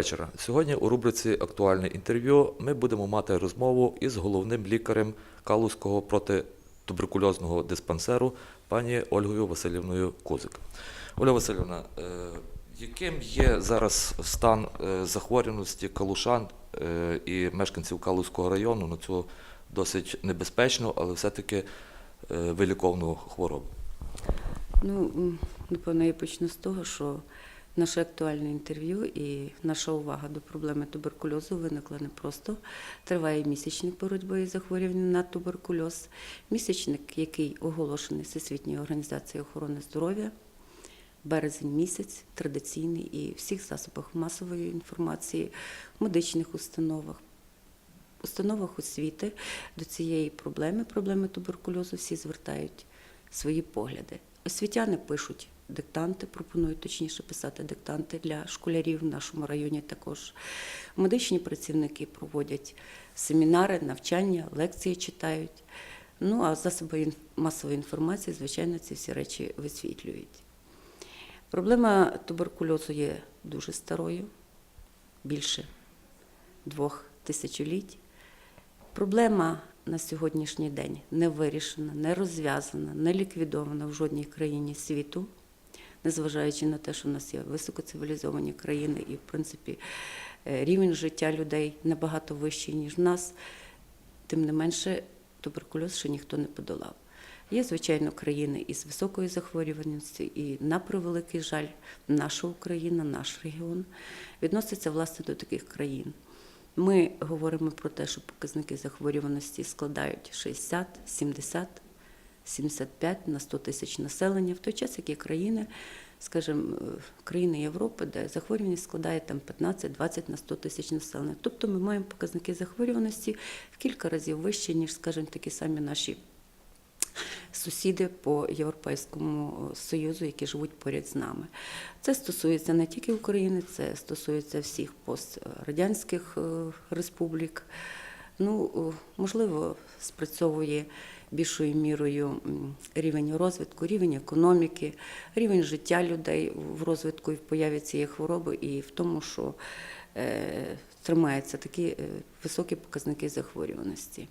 Вечора. Сьогодні у рубриці Актуальне інтерв'ю ми будемо мати розмову із головним лікарем Калузького протитуберкульозного диспансеру пані Ольгою Васильівною Козик. Оля Васильівна, е, яким є зараз стан е, захворюваності калушан е, і мешканців Калузького району на цю досить небезпечну, але все-таки виліковну хворобу? Ну, напевно, я почну з того, що наше актуальне інтерв'ю і наша увага до проблеми туберкульозу виникла не просто. Триває місячник боротьби із захворюванням на туберкульоз. Місячник, який оголошений Всесвітньою організацією охорони здоров'я. Березень місяць традиційний і всіх засобах масової інформації, в медичних установах, установах освіти до цієї проблеми, проблеми туберкульозу, всі звертають свої погляди. Освітяни пишуть диктанти, пропонують точніше писати диктанти для школярів в нашому районі також. Медичні працівники проводять семінари, навчання, лекції читають. Ну а засоби масової інформації, звичайно, ці всі речі висвітлюють. Проблема туберкульозу є дуже старою, більше двох тисячоліть. Проблема на сьогоднішній день не вирішена, не розв'язана, не ліквідована в жодній країні світу, незважаючи на те, що в нас є високоцивілізовані країни і, в принципі, е, рівень життя людей набагато вищий, ніж в нас. Тим не менше, туберкульоз ще ніхто не подолав. Є, звичайно, країни із високою захворюваністю, і на превеликий жаль, наша Україна, наш регіон відноситься власне до таких країн. Ми говоримо про те, що показники захворюваності складають 60, 70, 75 на 100 тисяч населення, в той час, як є країни, скажімо, е, країни Європи, де захворюваність складає там 15-20 на 100 тисяч населення. Тобто ми маємо показники захворюваності в кілька разів вищі, ніж, скажімо, такі самі наші сусіди по Європейському Союзу, які живуть поряд з нами. Це стосується не тільки України, це стосується всіх пострадянських е, республік. Ну, е, можливо, спрацьовує більшою мірою рівень розвитку, рівень економіки, рівень життя людей в розвитку і в появі цієї хвороби, і в тому, що е, тримаються такі е, високі показники захворюваності.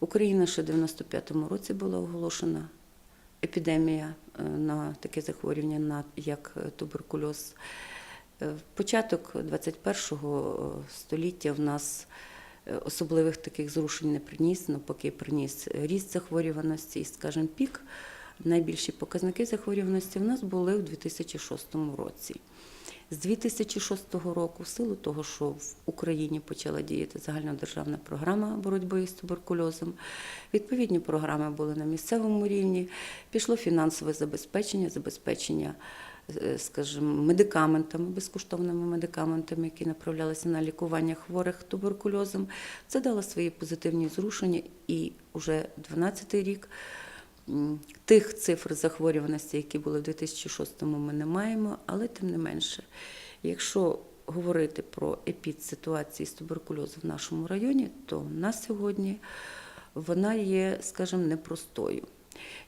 Україна ще в 95-му році була оголошена епідемія е, на таке захворювання, на- як туберкульоз. Початок 21-го століття в нас особливих таких зрушень не приніс, навпаки, приніс ріст захворюваності і, скажімо, пік. Найбільші показники захворюваності в нас були в 2006 році. З 2006 року, в силу того, що в Україні почала діяти загальнодержавна програма боротьби з туберкульозом, відповідні програми були на місцевому рівні, пішло фінансове забезпечення, забезпечення, е, скажімо, медикаментами, безкоштовними медикаментами, які направлялися на лікування хворих туберкульозом. Це дало свої позитивні зрушення, і вже 12-й рік. Тих цифр захворюваності, які були в 2006-му, ми не маємо, але тим не менше, якщо говорити про епідситуації з туберкульозу в нашому районі, то на сьогодні вона є, скажімо, непростою.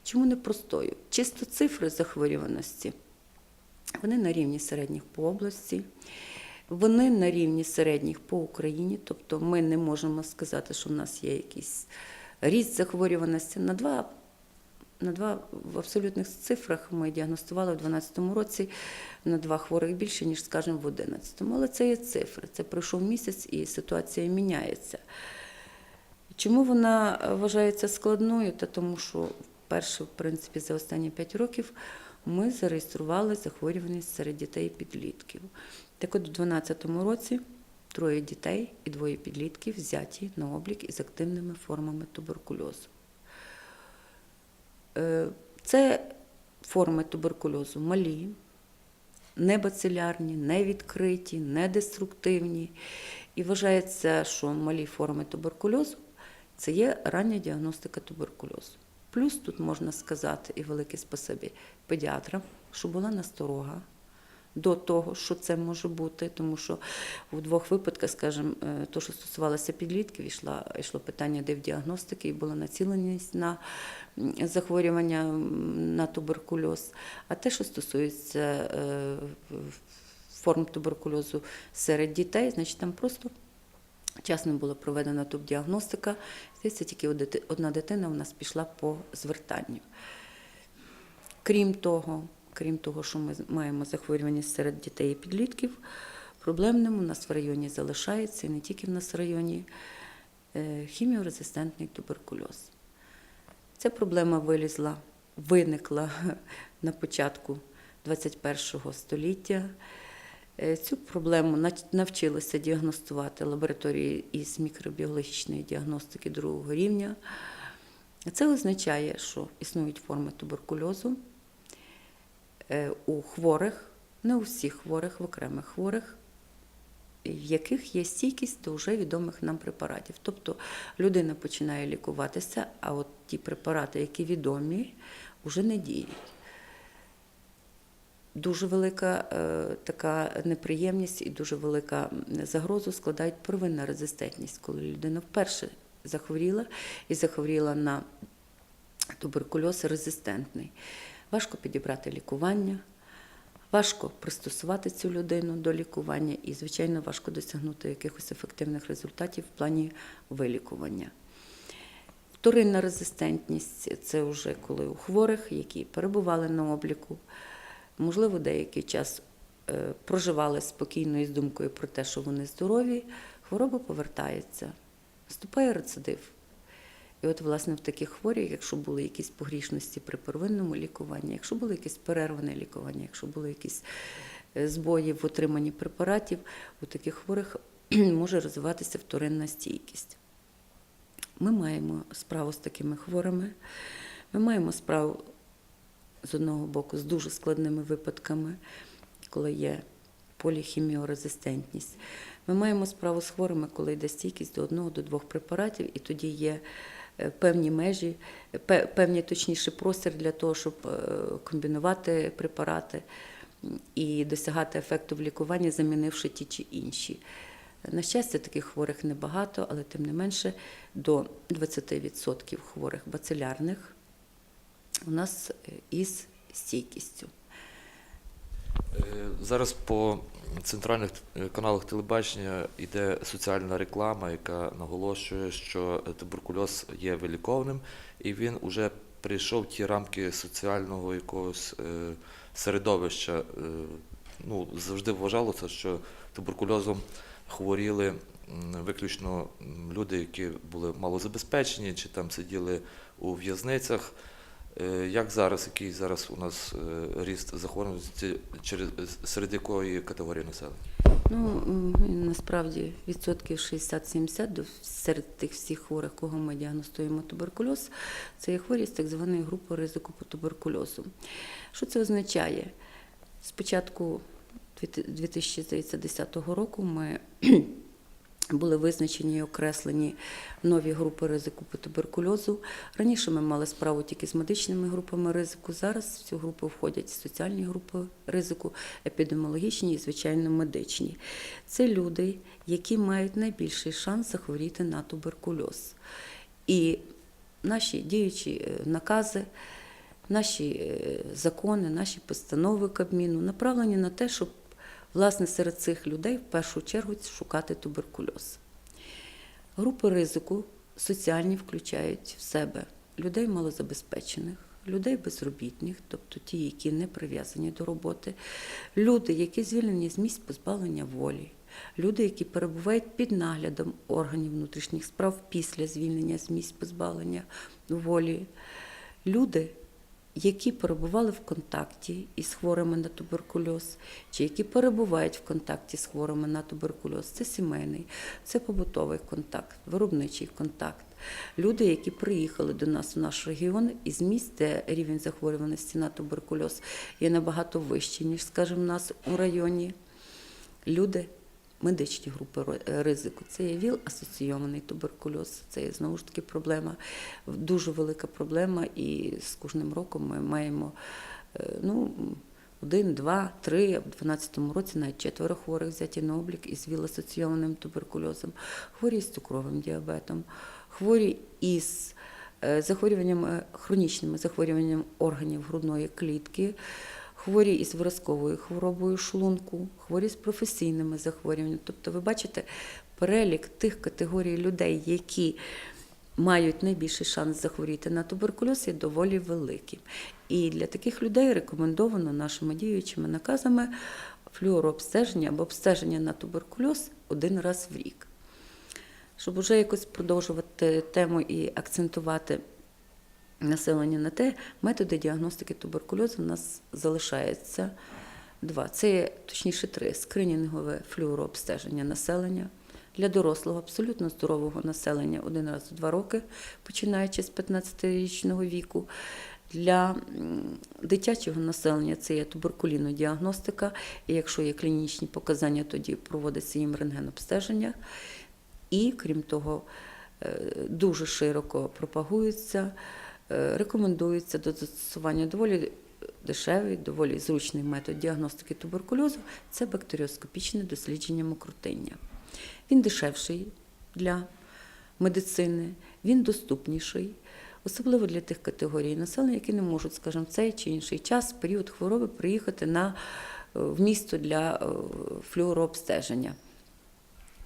Чому непростою? Чисто цифри захворюваності, вони на рівні середніх по області. Вони на рівні середніх по Україні, тобто ми не можемо сказати, що в нас є якийсь ріст захворюваності на два на два в абсолютних цифрах ми діагностували в 2012 році на два хворих більше, ніж, скажімо, в 2011. Але це є цифри. Це пройшов місяць і ситуація міняється. Чому вона вважається складною? Та тому, що вперше, в принципі, за останні 5 років ми зареєстрували захворюваність серед дітей підлітків. Так от у 2012 році троє дітей і двоє підлітків взяті на облік із активними формами туберкульозу. Е, Це форми туберкульозу малі, не бацилярні, не відкриті, не деструктивні. І вважається, що малі форми туберкульозу це є рання діагностика туберкульозу. Плюс тут можна сказати і велике спасибі педіатрам, що була насторога до того, що це може бути, тому що в двох випадках, скажімо, е, то, що стосувалося підлітків, йшла, йшло питання дивдіагностики і була націленість на захворювання на туберкульоз. А те, що стосується е, форм туберкульозу серед дітей, значить там просто вчасно була проведена тубдіагностика. Здається, тільки одна дитина у нас пішла по звертанню. Крім того, крім того, що ми маємо захворювання серед дітей і підлітків, проблемним у нас в районі залишається, і не тільки в нас в районі, е, хіміорезистентний туберкульоз. Ця проблема вилізла, виникла на початку 21 століття. Е, Цю проблему навчилися діагностувати лабораторії із мікробіологічної діагностики другого рівня. Це означає, що існують форми туберкульозу е, у хворих, не у всіх хворих, в окремих хворих, в яких є стійкість до вже відомих нам препаратів. Тобто людина починає лікуватися, а от ті препарати, які відомі, вже не діють. Дуже велика е, така неприємність і дуже велика загрозу складають первинна резистентність, коли людина вперше захворіла і захворіла на туберкульоз резистентний. Важко підібрати лікування, важко пристосувати цю людину до лікування і, звичайно, важко досягнути якихось ефективних результатів в плані вилікування. Вторинна резистентність це вже коли у хворих, які перебували на обліку, можливо, деякий час е, проживали спокійно із думкою про те, що вони здорові, хвороба повертається, наступає рецидив. І от, власне, в таких хворих, якщо були якісь погрішності при первинному лікуванні, якщо було якесь перерване лікування, якщо були якісь е, збої в отриманні препаратів, у таких хворих може розвиватися вторинна стійкість. Ми маємо справу з такими хворими. Ми маємо справу з одного боку з дуже складними випадками, коли є поліхіміорезистентність. Ми маємо справу з хворими, коли йде стійкість до одного до двох препаратів, і тоді є е, певні межі, пе- певні точніше простір для того, щоб е, комбінувати препарати і досягати ефекту в лікуванні, замінивши ті чи інші. На щастя, таких хворих небагато, але тим не менше до 20% хворих бацилярних у нас е, із стійкістю. Е, Зараз по центральних е, каналах телебачення йде соціальна реклама, яка наголошує, що туберкульоз є виліковним, і він вже прийшов ті рамки соціального якогось середовища. Ну, завжди вважалося, що туберкульозом хворіли виключно люди, які були малозабезпечені, чи там сиділи у в'язницях. Е, Як зараз, який зараз у нас е, ріст захворюваності через серед якої категорії населення? Ну, насправді відсотків 60-70 до серед тих всіх хворих, кого ми діагностуємо туберкульоз, це є хворі з так званої групи ризику по туберкульозу. Що це означає? Спочатку 2010 року ми були визначені і окреслені нові групи ризику по туберкульозу. Раніше ми мали справу тільки з медичними групами ризику. Зараз в цю групу входять соціальні групи ризику, епідеміологічні і, звичайно, медичні. Це люди, які мають найбільший шанс захворіти на туберкульоз. І наші діючі е, накази, наші е, закони, наші постанови Кабміну направлені на те, щоб власне серед цих людей в першу чергу шукати туберкульоз. Групи ризику соціальні включають в себе людей малозабезпечених, людей безробітних, тобто ті, які не прив'язані до роботи, люди, які звільнені з місць позбавлення волі, люди, які перебувають під наглядом органів внутрішніх справ після звільнення з місць позбавлення волі, люди, які перебували в контакті із хворими на туберкульоз, чи які перебувають в контакті з хворими на туберкульоз. Це сімейний, це побутовий контакт, виробничий контакт. Люди, які приїхали до нас в наш регіон із місць, де рівень захворюваності на туберкульоз є набагато вищий, ніж, скажімо, у нас у районі. Люди, медичні групи ризику. Це є ВІЛ-асоційований туберкульоз. Це є знову ж таки проблема, дуже велика проблема, і з кожним роком ми маємо е, ну, один, два, три, в 2012 році навіть четверо хворих взяті на облік із ВІЛ-асоційованим туберкульозом, хворі з цукровим діабетом, хворі із е, захворюваннями, хронічними захворюваннями органів грудної клітки, хворі із виразковою хворобою шлунку, хворі з професійними захворюваннями. Тобто, ви бачите перелік тих категорій людей, які мають найбільший шанс захворіти на туберкульоз, є доволі великим. І для таких людей рекомендовано нашими діючими наказами флюорообстеження або обстеження на туберкульоз один раз в рік. Щоб вже якось продовжувати тему і акцентувати населення на те, методи діагностики туберкульозу у нас залишається два. Це точніше три скринінгове флюорообстеження населення. Для дорослого, абсолютно здорового населення один раз у два роки, починаючи з 15-річного віку. Для дитячого населення це є туберкулінодіагностика, і якщо є клінічні показання, тоді проводиться їм рентгенобстеження. І, крім того, е, дуже широко пропагується, рекомендується до застосування доволі дешевий, доволі зручний метод діагностики туберкульозу це бактеріоскопічне дослідження мокротиння. Він дешевший для медицини, він доступніший, особливо для тих категорій населення, які не можуть, скажімо, в цей чи інший час, період хвороби, приїхати на, е, в місто для е,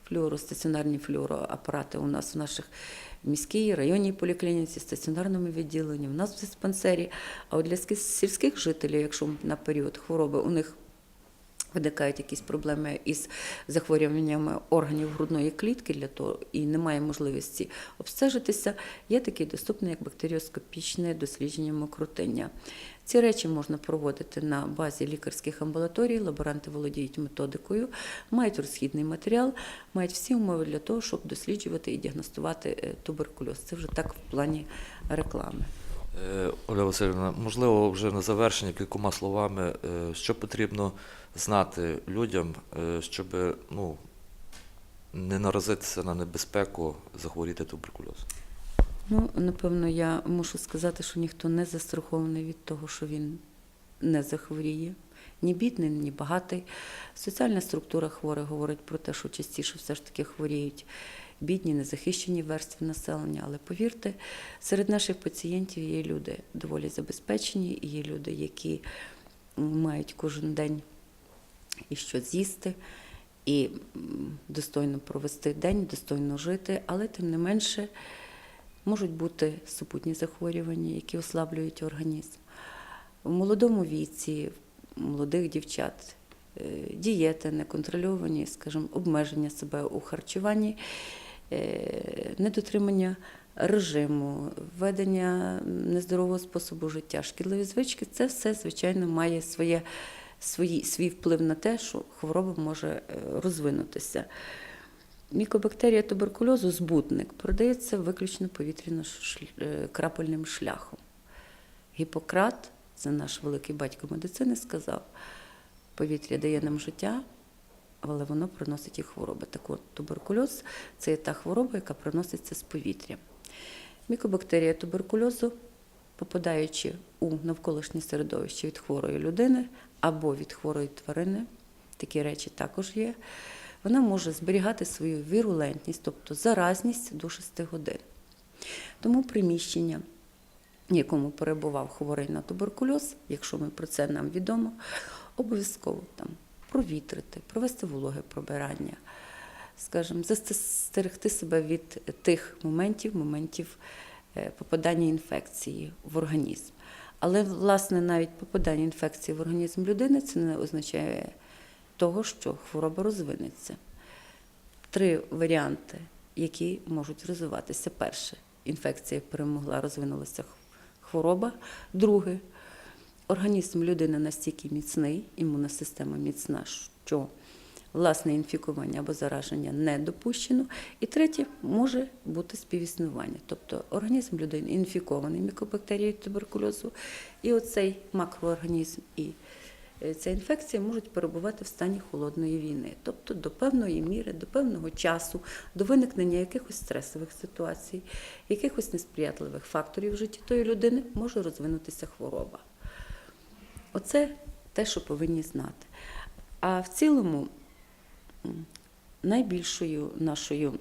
флюорообстеження. Флюоростаціонарні флюороапарати у нас в наших міській, районній поліклініці, стаціонарному відділенні, в нас в диспансері. А от для сільських жителів, якщо на період хвороби у них виникають якісь проблеми із захворюваннями органів грудної клітки для того і немає можливості обстежитися, є такий доступний як бактеріоскопічне дослідження мокротиння. Ці речі можна проводити на базі лікарських амбулаторій, лаборанти володіють методикою, мають розхідний матеріал, мають всі умови для того, щоб досліджувати і діагностувати е, туберкульоз. Це вже так в плані реклами. Е, Оля Васильівна, можливо, вже на завершення кількома словами, е, що потрібно знати людям, е, щоб ну, не наразитися на небезпеку захворіти туберкульозом? Ну, напевно, я мушу сказати, що ніхто не застрахований від того, що він не захворіє. Ні бідний, ні багатий. Соціальна структура хворих говорить про те, що частіше все ж таки хворіють бідні, незахищені верстви населення. Але повірте, серед наших пацієнтів є люди доволі забезпечені, є люди, які мають кожен день і що з'їсти, і достойно провести день, достойно жити, але тим не менше можуть бути супутні захворювання, які ослаблюють організм. В молодому віці, в молодих дівчат, е, дієти неконтрольовані, скажімо, обмеження себе у харчуванні, недотримання режиму, введення нездорового способу життя, шкідливі звички це все, звичайно, має своє, свої, свій вплив на те, що хвороба може е, розвинутися. Мікобактерія туберкульозу, збутник, продається виключно повітряно-крапельним шляхом. Гіппократ, це наш великий батько медицини, сказав, повітря дає нам життя, але воно приносить і хвороби. Так от, туберкульоз це та хвороба, яка приноситься з повітря. Мікобактерія туберкульозу, попадаючи у навколишнє середовище від хворої людини або від хворої тварини, такі речі також є, вона може зберігати свою вірулентність, тобто заразність до 6 годин. Тому приміщення, в якому перебував хворий на туберкульоз, якщо ми про це нам відомо, обов'язково там провітрити, провести вологе пробирання, скажімо, застерегти себе від тих моментів, моментів е, попадання інфекції в організм. Але, власне, навіть попадання інфекції в організм людини це не означає того, що хвороба розвинеться. Три варіанти, які можуть розвиватися. Перше, інфекція перемогла, розвинулася хвороба. Друге, організм людини настільки міцний, імунна система міцна, що власне інфікування або зараження не допущено. І третє, може бути співіснування. Тобто організм людини інфікований мікобактерією туберкульозу, і оцей макроорганізм і е, ця інфекція можуть перебувати в стані холодної війни, тобто до певної міри, до певного часу, до виникнення якихось стресових ситуацій, якихось несприятливих факторів в житті тої людини може розвинутися хвороба. Оце те, що повинні знати. А в цілому найбільшою нашою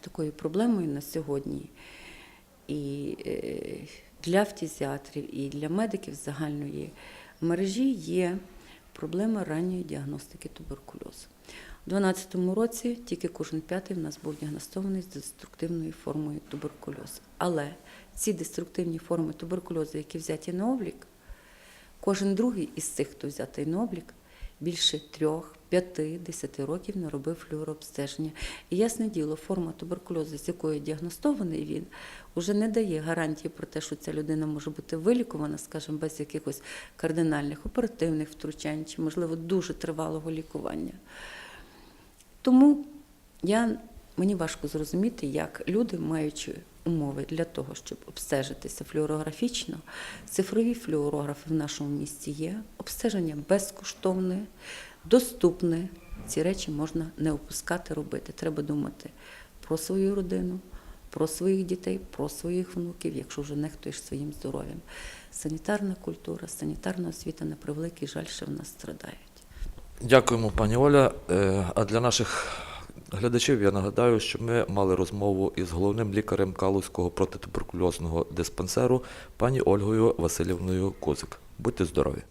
такою проблемою на сьогодні і е, для фтізіатрів, і для медиків загальної мережі є проблема ранньої діагностики туберкульозу. У 2012 році тільки кожен п'ятий в нас був діагностований з деструктивною формою туберкульозу. Але ці деструктивні форми туберкульозу, які взяті на облік, кожен другий із цих, хто взятий на облік, більше трьох, п'яти, десяти років не робив флюорообстеження. І ясне діло, форма туберкульозу, з якою діагностований він, вже не дає гарантії про те, що ця людина може бути вилікувана, скажімо, без якихось кардинальних оперативних втручань чи, можливо, дуже тривалого лікування. Тому я, мені важко зрозуміти, як люди, маючи умови для того, щоб обстежитися флюорографічно, цифрові флюорографи в нашому місті є, обстеження безкоштовне, доступне. Ці речі можна не опускати робити. Треба думати про свою родину, про своїх дітей, про своїх внуків, якщо вже нехтуєш своїм здоров'ям. Санітарна культура, санітарна освіта, на превеликий жаль, ще в нас страдають. Дякуємо, пані Оля. Е, А для наших глядачів я нагадаю, що ми мали розмову із головним лікарем Калузького протитуберкульозного диспансеру пані Ольгою Васильівною Козик. Будьте здорові!